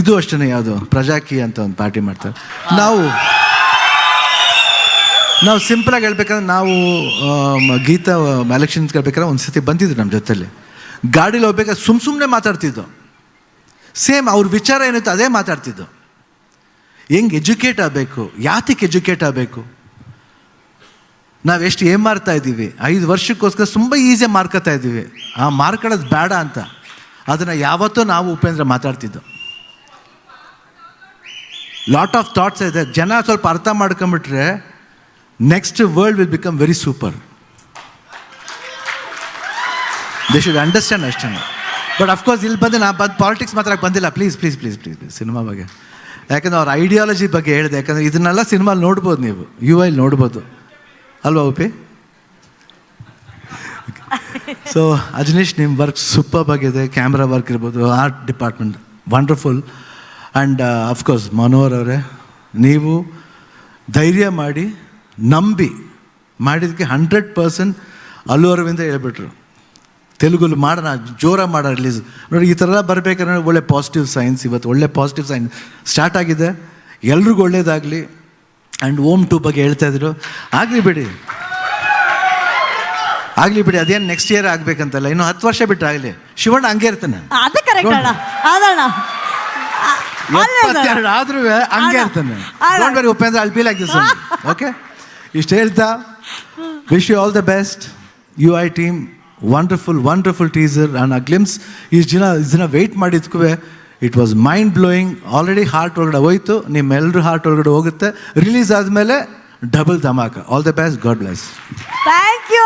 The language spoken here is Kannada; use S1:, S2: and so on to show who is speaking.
S1: ಇದು ಅಷ್ಟೇ ಯಾವುದು? ಪ್ರಜಾಕಿ ಅಂತ ಒಂದು ಪಾರ್ಟಿ ಮಾಡ್ತಾರೆ. ನಾವು ನಾವು ಸಿಂಪಲಾಗಿ ಹೇಳ್ಬೇಕಂದ್ರೆ ನಾವು ಗೀತಾ ಎಲೆಕ್ಷನ್ಸ್ ಕೇಳ್ಬೇಕಾದ್ರೆ ಒಂದು ಸತಿ ಬಂದಿದ್ರು ನಮ್ಮ ಜೊತೆಲಿ. ಗಾಡೀಲಿ ಹೋಗ್ಬೇಕಾದ್ರೆ ಸುಮ್ಮ ಸುಮ್ಮನೆ ಮಾತಾಡ್ತಿದ್ದು ಸೇಮ್ ಅವ್ರ ವಿಚಾರ ಏನಿತ್ತು ಅದೇ ಮಾತಾಡ್ತಿದ್ದು ಹೆಂಗೆ ಎಜುಕೇಟ್ ಆಗಬೇಕು? ಯಾತಕ್ಕೆ ಎಜುಕೇಟ್ ಆಗಬೇಕು? ನಾವು ಎಷ್ಟು ಏನು ಮಾಡ್ತಾ ಇದ್ದೀವಿ. ಐದು ವರ್ಷಕ್ಕೋಸ್ಕರ ತುಂಬ ಈಸಿ ಮಾರ್ಕೋತಾ ಇದ್ದೀವಿ. ಆ ಮಾರ್ಕೊಳ್ಳೋದು ಬೇಡ ಅಂತ. ಅದನ್ನು ಯಾವತ್ತೂ ನಾವು ಉಪೇಂದ್ರ ಮಾತಾಡ್ತಿದ್ದು. ಲಾಟ್ ಆಫ್ ಥಾಟ್ಸ್ ಇದೆ ಜನ ಸ್ವಲ್ಪ ಅರ್ಥ ಮಾಡ್ಕೊಂಬಿಟ್ರೆ next world will become very super they should understand ಅಷ್ಟೇ ಬಟ್ ಅಫ್ಕೋರ್ಸ್ ಇಲ್ಲಿ ಬಂದು ನಾ ಬಂದು ಪಾಲಿಟಿಕ್ಸ್ ಮಾತ್ರ ಬಂದಿಲ್ಲ? Please please please please cinema ಬಗ್ಗೆ. ಯಾಕಂದ್ರೆ ಅವ್ರ ಐಡಿಯಾಲಜಿ ಬಗ್ಗೆ ಹೇಳಿದೆ. ಯಾಕಂದರೆ ಇದನ್ನೆಲ್ಲ ಸಿನಿಮಾಲಿ ನೋಡ್ಬೋದು ನೀವು. ಯು ಐಲಿ ನೋಡ್ಬೋದು. ಅಲ್ವಾ, ಉಪಿ? ಸೊ ಅಜನೀಶ್ ನಿಮ್ಮ ವರ್ಕ್ ಸೂಪರ್ ಆಗಿದೆ. ಕ್ಯಾಮ್ರಾ ವರ್ಕ್ ಇರ್ಬೋದು. Art department wonderful and of course Manohar ಅವರೇ ನೀವು ಧೈರ್ಯ ಮಾಡಿ ನಂಬಿ ಮಾಡಿದ್ದಕ್ಕೆ ಹಂಡ್ರೆಡ್ ಪರ್ಸೆಂಟ್ ಅಲ್ಲು ಅರವಿಂದ ಹೇಳ್ಬಿಟ್ರು ತೆಲುಗಲ್ಲಿ ಮಾಡೋಣ ಜೋರ ಮಾಡೋ ರಿಲೀಸ್ ನೋಡಿ ಈ ಥರ ಎಲ್ಲ ಬರಬೇಕಂದ್ರೆ ಒಳ್ಳೆ ಪಾಸಿಟಿವ್ ಸೈನ್ಸ್ ಇವತ್ತು ಒಳ್ಳೆ ಪಾಸಿಟಿವ್ ಸೈನ್ಸ್ ಸ್ಟಾರ್ಟ್ ಆಗಿದೆ. ಎಲ್ರಿಗೂ ಒಳ್ಳೇದಾಗಲಿ. ಆ್ಯಂಡ್ ಓಮ್ ಟು ಬಗ್ಗೆ ಹೇಳ್ತಾ ಇದ್ರು. ಆಗಲಿ ಬಿಡಿ. ಆಗಲಿ ಬಿಡಿ ಅದೇನು ನೆಕ್ಸ್ಟ್ ಇಯರ್ ಆಗಬೇಕಂತಲ್ಲ. ಇನ್ನು ಹತ್ತು ವರ್ಷ ಬಿಟ್ಟು ಆಗಲಿ. ಶಿವಣ್ಣ ಹಂಗೆ ಇರ್ತಾನೆ. ಎಪ್ಪತ್ತೆರಡು ಆದ್ರೂ ಹಂಗೆ. ಇರ್ತಾನೆ. ಡೋಂಟ್ ವೆರಿ ಉಪೇಂದ್ರ ಅಲ್ ಬಿ ಲೈಕ್ ದಿಸ್ ಓಕೆ ಇಷ್ಟು ಹೇಳ್ತಾ wish you all the best you I team wonderful wonderful teaser and a glimpse ಇಷ್ಟು ದಿನ ಇಷ್ಟು ದಿನ wait ಮಾಡಿದ್ಕೂ it was mind blowing already heart ಒಳಗಡೆ ಹೋಯ್ತು ನಿಮ್ಮೆಲ್ಲರೂ ಹಾರ್ಟ್ ಒಳಗಡೆ ಹೋಗುತ್ತೆ. ರಿಲೀಸ್ ಆದಮೇಲೆ double dhamaka. All the best God bless
S2: thank you